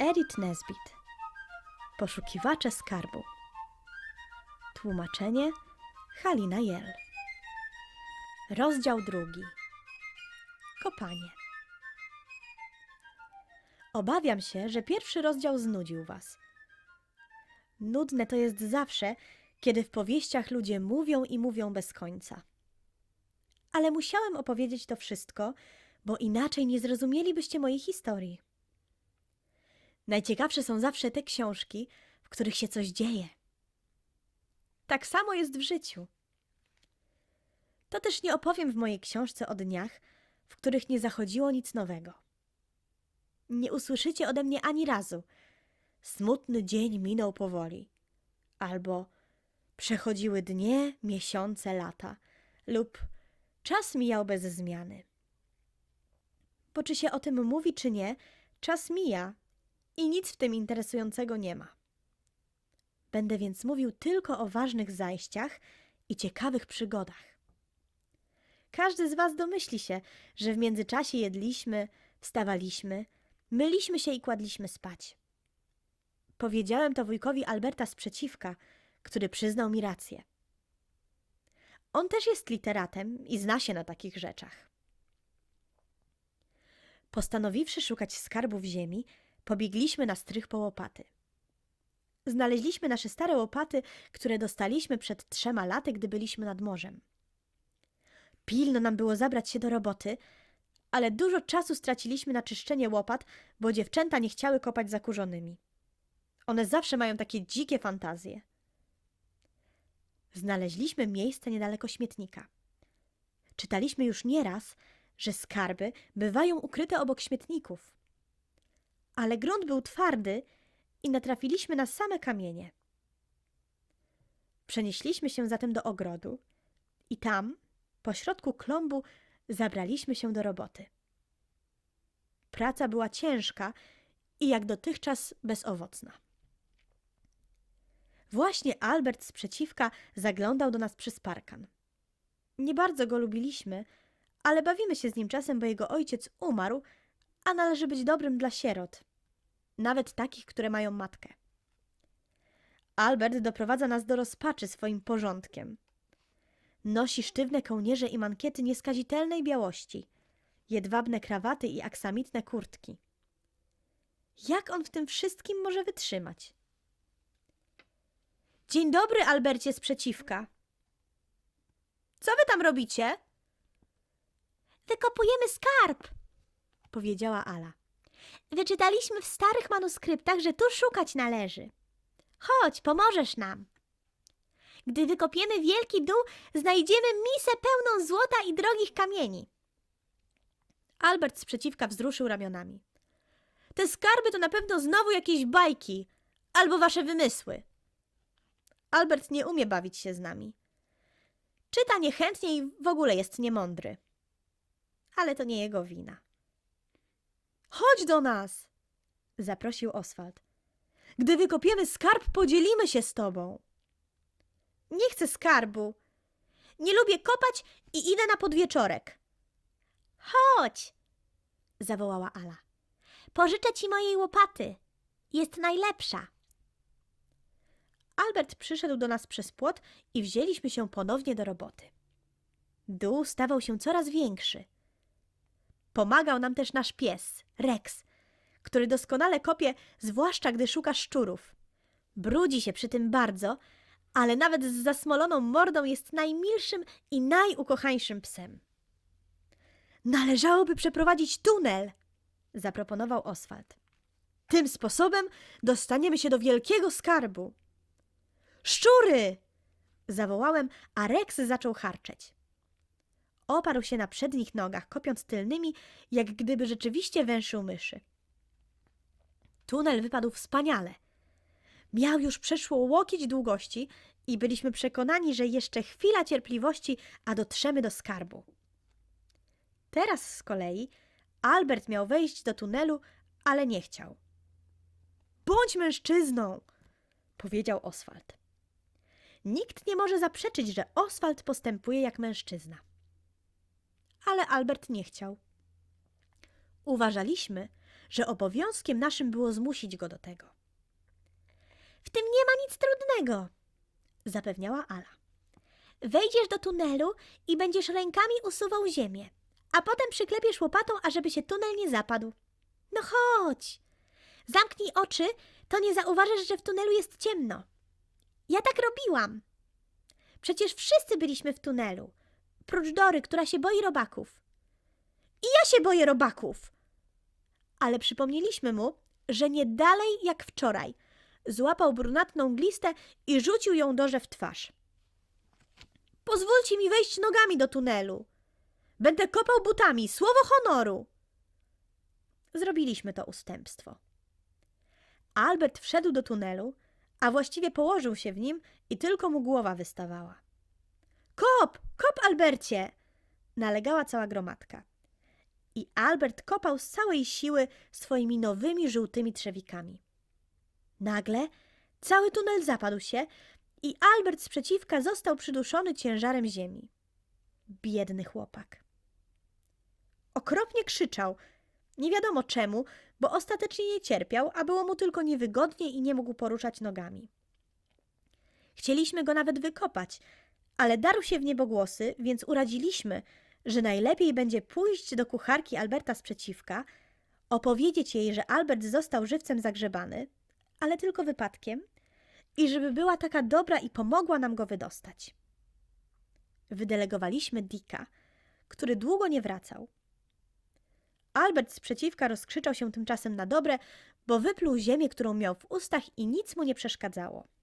Edith Nesbit Poszukiwacze skarbu Tłumaczenie Halina Jel Rozdział drugi Kopanie Obawiam się, że pierwszy rozdział znudził was. Nudne to jest zawsze, kiedy w powieściach ludzie mówią i mówią bez końca. Ale musiałem opowiedzieć to wszystko, bo inaczej nie zrozumielibyście mojej historii. Najciekawsze są zawsze te książki, w których się coś dzieje. Tak samo jest w życiu. To też nie opowiem w mojej książce o dniach, w których nie zachodziło nic nowego. Nie usłyszycie ode mnie ani razu. Smutny dzień minął powoli. Albo przechodziły dnie, miesiące, lata. Lub czas mijał bez zmiany. Bo czy się o tym mówi, czy nie, czas mija i nic w tym interesującego nie ma. Będę więc mówił tylko o ważnych zajściach i ciekawych przygodach. Każdy z Was domyśli się, że w międzyczasie jedliśmy, wstawaliśmy, myliśmy się i kładliśmy spać. Powiedziałem to wujkowi Alberta sprzeciwka, który przyznał mi rację. On też jest literatem i zna się na takich rzeczach. Postanowiwszy szukać skarbu w ziemi, pobiegliśmy na strych po łopaty. Znaleźliśmy nasze stare łopaty, które dostaliśmy przed trzema laty, gdy byliśmy nad morzem. Pilno nam było zabrać się do roboty, ale dużo czasu straciliśmy na czyszczenie łopat, bo dziewczęta nie chciały kopać zakurzonymi. One zawsze mają takie dzikie fantazje. Znaleźliśmy miejsce niedaleko śmietnika. Czytaliśmy już nieraz, że skarby bywają ukryte obok śmietników. Ale grunt był twardy i natrafiliśmy na same kamienie. Przenieśliśmy się zatem do ogrodu i tam, pośrodku klombu, zabraliśmy się do roboty. Praca była ciężka i jak dotychczas bezowocna. Właśnie Albert z przeciwka zaglądał do nas przez parkan. Nie bardzo go lubiliśmy, ale bawimy się z nim czasem, bo jego ojciec umarł, a należy być dobrym dla sierot, nawet takich, które mają matkę. Albert doprowadza nas do rozpaczy swoim porządkiem. Nosi sztywne kołnierze i mankiety nieskazitelnej białości, jedwabne krawaty i aksamitne kurtki. Jak on w tym wszystkim może wytrzymać? Dzień dobry, Albercie z przeciwka. Co wy tam robicie? Wykopujemy skarb, powiedziała Ala. Wyczytaliśmy w starych manuskryptach, że tu szukać należy. Chodź, pomożesz nam. Gdy wykopiemy wielki dół, znajdziemy misę pełną złota i drogich kamieni. Albert z przeciwka wzruszył ramionami. Te skarby to na pewno znowu jakieś bajki albo wasze wymysły. Albert nie umie bawić się z nami. Czyta niechętnie i w ogóle jest niemądry. Ale to nie jego wina. Chodź do nas, zaprosił Oswald. Gdy wykopiemy skarb, podzielimy się z tobą. Nie chcę skarbu. Nie lubię kopać i idę na podwieczorek. Chodź, zawołała Ala. Pożyczę ci mojej łopaty. Jest najlepsza. Albert przyszedł do nas przez płot i wzięliśmy się ponownie do roboty. Dół stawał się coraz większy. Pomagał nam też nasz pies, Rex, który doskonale kopie, zwłaszcza gdy szuka szczurów. Brudzi się przy tym bardzo, ale nawet z zasmoloną mordą jest najmilszym i najukochańszym psem. Należałoby przeprowadzić tunel, zaproponował Oswald. Tym sposobem dostaniemy się do wielkiego skarbu. Szczury! zawołałem, a Rex zaczął harczeć. Oparł się na przednich nogach, kopiąc tylnymi, jak gdyby rzeczywiście węszył myszy. Tunel wypadł wspaniale. Miał już przeszło łokieć długości i byliśmy przekonani, że jeszcze chwila cierpliwości, a dotrzemy do skarbu. Teraz z kolei Albert miał wejść do tunelu, ale nie chciał. Bądź mężczyzną, powiedział Oswald. Nikt nie może zaprzeczyć, że Oswald postępuje jak mężczyzna. Ale Albert nie chciał. Uważaliśmy, że obowiązkiem naszym było zmusić go do tego. W tym nie ma nic trudnego, zapewniała Ala. Wejdziesz do tunelu i będziesz rękami usuwał ziemię, a potem przyklepiesz łopatą, ażeby się tunel nie zapadł. No chodź! Zamknij oczy, to nie zauważysz, że w tunelu jest ciemno. Ja tak robiłam. Przecież wszyscy byliśmy w tunelu. Prócz Dory, która się boi robaków. I ja się boję robaków. Ale przypomnieliśmy mu, że nie dalej jak wczoraj. Złapał brunatną glistę i rzucił ją Dorze w twarz. Pozwólcie mi wejść nogami do tunelu. Będę kopał butami, słowo honoru. Zrobiliśmy to ustępstwo. Albert wszedł do tunelu, a właściwie położył się w nim i tylko mu głowa wystawała. Kop, kop, Albercie! nalegała cała gromadka. I Albert kopał z całej siły swoimi nowymi żółtymi trzewikami. Nagle cały tunel zapadł się i Albert z przeciwka został przyduszony ciężarem ziemi. Biedny chłopak. Okropnie krzyczał. Nie wiadomo czemu, bo ostatecznie nie cierpiał, a było mu tylko niewygodnie i nie mógł poruszać nogami. Chcieliśmy go nawet wykopać, ale darł się w niebogłosy, więc uradziliśmy, że najlepiej będzie pójść do kucharki Alberta z przeciwka, opowiedzieć jej, że Albert został żywcem zagrzebany, ale tylko wypadkiem, i żeby była taka dobra i pomogła nam go wydostać. Wydelegowaliśmy Dicka, który długo nie wracał. Albert z przeciwka rozkrzyczał się tymczasem na dobre, bo wypluł ziemię, którą miał w ustach i nic mu nie przeszkadzało.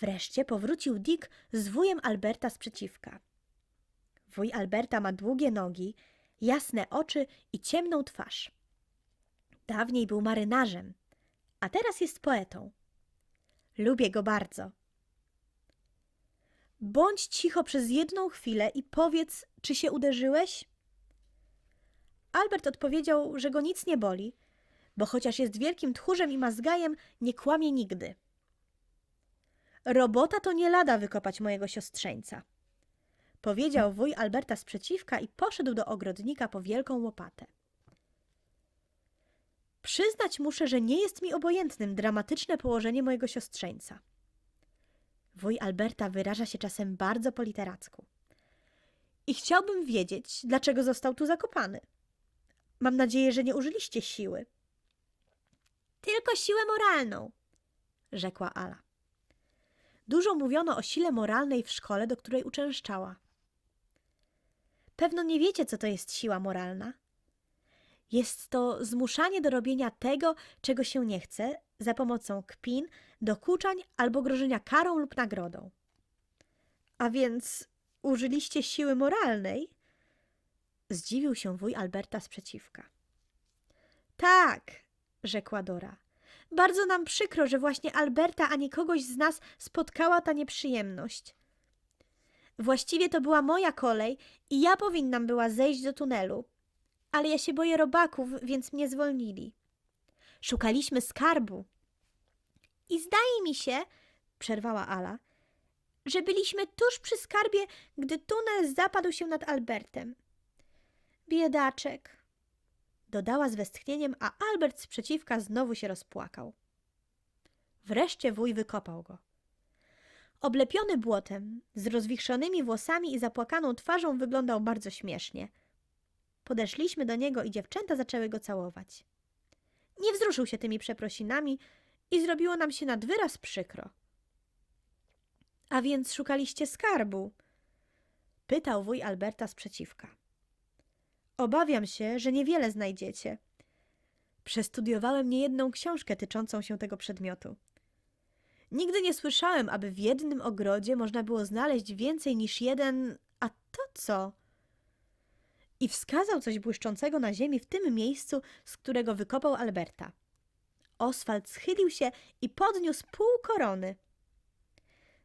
Wreszcie powrócił Dick z wujem Alberta z. Wuj Alberta ma długie nogi, jasne oczy i ciemną twarz. Dawniej był marynarzem, a teraz jest poetą. Lubię go bardzo. Bądź cicho przez jedną chwilę i powiedz, czy się uderzyłeś? Albert odpowiedział, że go nic nie boli, bo chociaż jest wielkim tchórzem i mazgajem, nie kłamie nigdy. Robota to nie lada wykopać mojego siostrzeńca. Powiedział wuj Alberta z przeciwka i poszedł do ogrodnika po wielką łopatę. Przyznać muszę, że nie jest mi obojętnym dramatyczne położenie mojego siostrzeńca. Wuj Alberta wyraża się czasem bardzo po literacku. I chciałbym wiedzieć, dlaczego został tu zakopany. Mam nadzieję, że nie użyliście siły. Tylko siłę moralną, rzekła Ala. Dużo mówiono o sile moralnej w szkole, do której uczęszczała. Pewno nie wiecie, co to jest siła moralna. Jest to zmuszanie do robienia tego, czego się nie chce, za pomocą kpin, dokuczań albo grożenia karą lub nagrodą. A więc użyliście siły moralnej? Zdziwił się wuj Alberta sprzeciwka. Tak, rzekła Dora. Bardzo nam przykro, że właśnie Alberta, a nie kogoś z nas spotkała ta nieprzyjemność. Właściwie to była moja kolej i ja powinnam była zejść do tunelu, ale ja się boję robaków, więc mnie zwolnili. Szukaliśmy skarbu. I zdaje mi się, przerwała Ala, że byliśmy tuż przy skarbie, gdy tunel zapadł się nad Albertem. Biedaczek, dodała z westchnieniem, a Albert z przeciwka znowu się rozpłakał. Wreszcie wuj wykopał go. Oblepiony błotem, z rozwichrzonymi włosami i zapłakaną twarzą wyglądał bardzo śmiesznie – Podeszliśmy do niego i dziewczęta zaczęły go całować. Nie wzruszył się tymi przeprosinami i zrobiło nam się nad wyraz przykro. A więc szukaliście skarbu? Pytał wuj Alberta z przeciwka. Obawiam się, że niewiele znajdziecie. Przestudiowałem niejedną książkę tyczącą się tego przedmiotu. Nigdy nie słyszałem, aby w jednym ogrodzie można było znaleźć więcej niż jeden. A to co? i wskazał coś błyszczącego na ziemi w tym miejscu, z którego wykopał Alberta. Oswald schylił się i podniósł pół korony.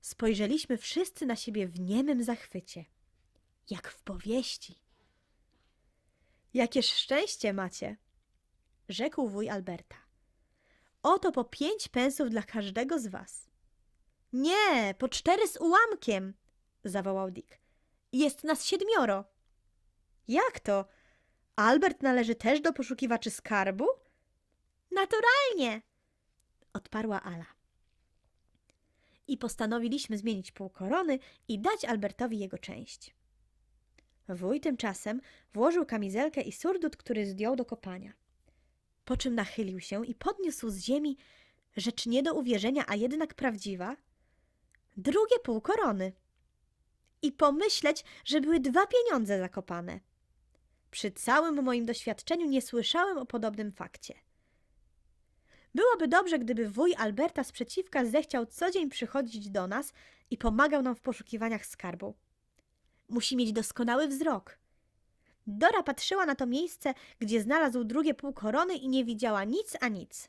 Spojrzeliśmy wszyscy na siebie w niemym zachwycie, jak w powieści. Jakież szczęście macie, rzekł wuj Alberta. Oto po pięć pensów dla każdego z was. Nie, po cztery z ułamkiem, zawołał Dick. Jest nas siedmioro. Jak to? Albert należy też do poszukiwaczy skarbu? Naturalnie, odparła Ala. I postanowiliśmy zmienić pół korony i dać Albertowi jego część. Wuj tymczasem włożył kamizelkę i surdut, który zdjął do kopania. Po czym nachylił się i podniósł z ziemi rzecz nie do uwierzenia, a jednak prawdziwa, drugie pół korony. I pomyśleć, że były dwa pieniądze zakopane. Przy całym moim doświadczeniu nie słyszałem o podobnym fakcie. Byłoby dobrze, gdyby wuj Alberta z przeciwka zechciał co dzień przychodzić do nas i pomagał nam w poszukiwaniach skarbu. Musi mieć doskonały wzrok. Dora patrzyła na to miejsce, gdzie znalazł drugie pół korony i nie widziała nic a nic.